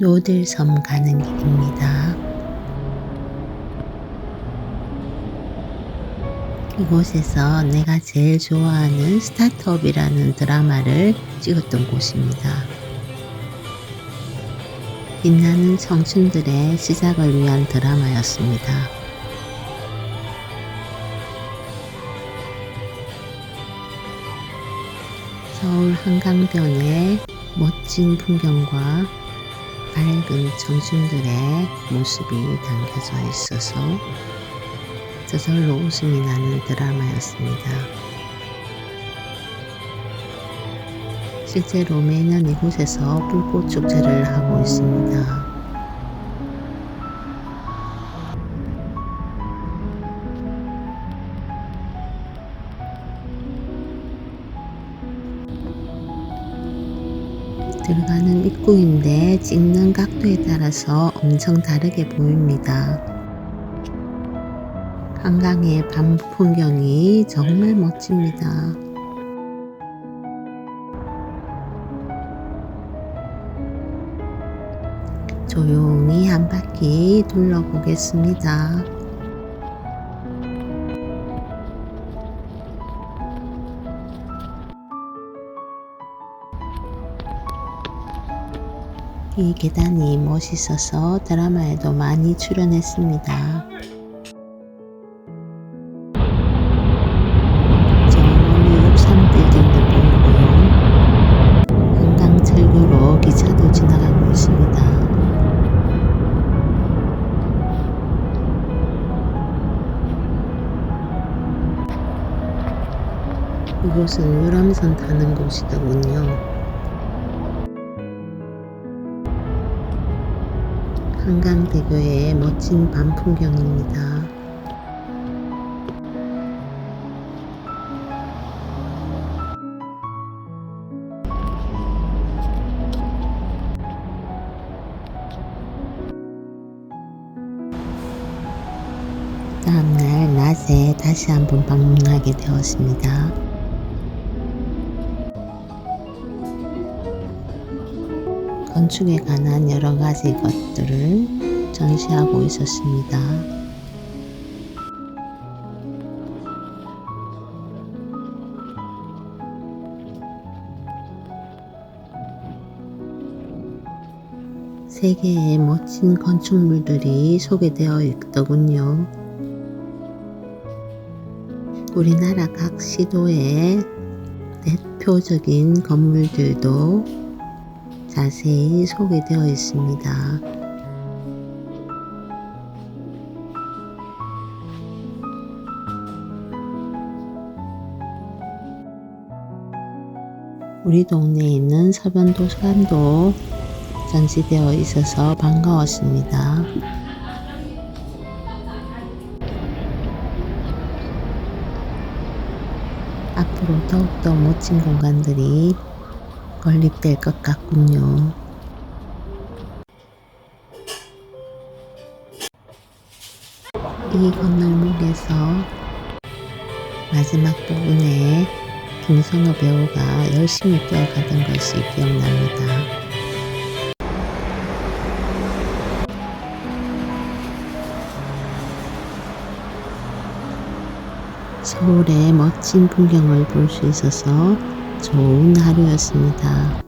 노들섬 가는 길입니다. 이곳에서 내가 제일 좋아하는 스타트업이라는 드라마를 찍었던 곳입니다. 빛나는 청춘들의 시작을 위한 드라마였습니다. 서울 한강변의 멋진 풍경과 밝은 청춘들의 모습이 담겨져 있어서 저절로 웃음이 나는 드라마였습니다. 실제로 매년 이곳에서 불꽃 축제를 하고 있습니다. 들어가는 입구인데 찍는 각도에 따라서 엄청 다르게 보입니다. 한강의 밤 풍경이 정말 멋집니다. 조용히 한 바퀴 둘러보겠습니다. 이 계단이 멋있어서 드라마에도 많이 출연했습니다. 저 멀리 육삼 빌딩도 보이고요. 한강 철교로 기차도 지나가고 있습니다. 이곳은 유람선 타는 곳이더군요. 한강대교의 멋진 밤 풍경입니다. 다음날 낮에 다시 한번 방문하게 되었습니다. 건축에 관한 여러 가지 것들을 전시하고 있었습니다. 세계의 멋진 건축물들이 소개되어 있더군요. 우리나라 각 시도의 대표적인 건물들도 자세히 소개되어 있습니다. 우리 동네에 있는 서변 도서관도 전시되어 있어서 반가웠습니다. 앞으로 더욱더 멋진 공간들이 건립될 것 같군요. 이 건널목에서 마지막 부분에 김선호 배우가 열심히 뛰어가던 것이 기억납니다. 서울의 멋진 풍경을 볼 수 있어서 좋은 하루였습니다.